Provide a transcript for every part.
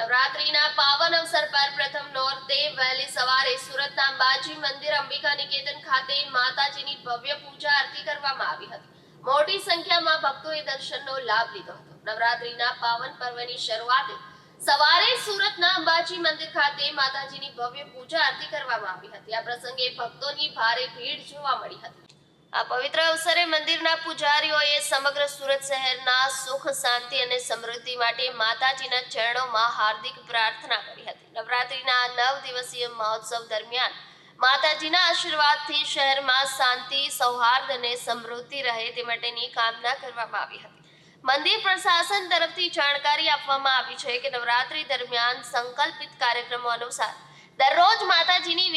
નવરાત્રીના પાવન અવસર પર પ્રથમ નોરતે વહેલી સવારે સુરતના અંબાજી મંદિર, અંબિકા નિકેતન ખાતે માતાજીની ભવ્ય પૂજા આરતી કરવામાં આવી હતી. મોટી સંખ્યામાં ભક્તોએ દર્શનનો લાભ લીધો હતો. નવરાત્રીના પાવન પર્વની શરૂઆતે સવારે સુરતના અંબાજી મંદિર ખાતે માતાજીની ભવ્ય પૂજા આરતી કરવામાં આવી હતી. આ પ્રસંગે ભક્તોની ભારે ભીડ જોવા મળી હતી. આ પવિત્ર અવસરે મંદિરના પૂજારીઓએ સમગ્ર સુરત શહેરના સુખ, શાંતિ અને સમૃદ્ધિ માટે માતાજીના ચરણોમાં હાર્દિક પ્રાર્થના કરી હતી. નવરાત્રીના નવ દિવસીય મહોત્સવ દરમિયાન માતાજીના આશીર્વાદથી શહેરમાં શાંતિ, સૌહાર્દ અને સમૃદ્ધિ રહે તે માટેની કામના કરવામાં આવી હતી. મંદિર પ્રશાસન તરફથી જાણકારી આપવામાં આવી છે કે નવરાત્રી દરમિયાન સંકલ્પિત કાર્યક્રમો અનુસાર દરરોજ માતાજીની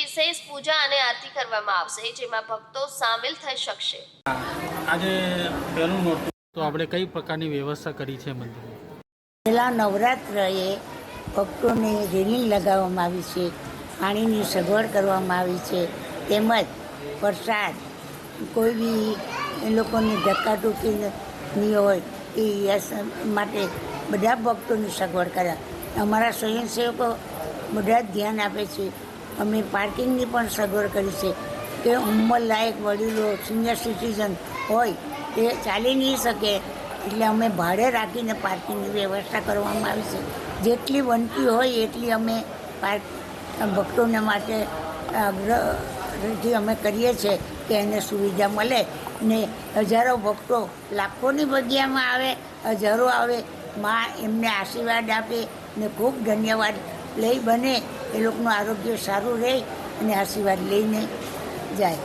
પૂજા અને આરતી કરવામાં આવશે જેમાં ભક્તો સામેલ થઈ શકશે. આજે પહેલું નોરતું. તો આપણે કઈ પ્રકારની વ્યવસ્થા કરી છે મંદિર? પહેલા નવરાત્રએ ભક્તોને રેલિંગ લગાવવામાં આવી છે પાણીની સગવડ કરવામાં આવી છે તેમજ પ્રસાદ કોઈ બી એ લોકોને ધક્કાટુકી નહીં હોય એ યસ માટે બધા ભક્તોની સગવડ કર્યા. અમારા સ્વયંસેવકો બધા જ ધ્યાન આપે છે અમે પાર્કિંગની પણ સગવડ કરી છે. કે ઉંમરલાયક વડીલો સિનિયર સિટીઝન હોય તે ચાલી નહીં શકે. એટલે અમે ભાડે રાખીને પાર્કિંગની વ્યવસ્થા કરવામાં આવી છે. જેટલી બનતી હોય એટલી અમે પાર્ક, ભક્તોને માટે આગ્રહથી અમે કરીએ છીએ કે એને સુવિધા મળે. ને હજારો ભક્તો લાખોની જગ્યામાં આવે, હજારો આવે, માં એમને આશીર્વાદ આપે ને ખૂબ ધન્યવાદ લઈ બને. એ લોકોનું આરોગ્ય સારું રહે અને આશીર્વાદ લઈને જાય.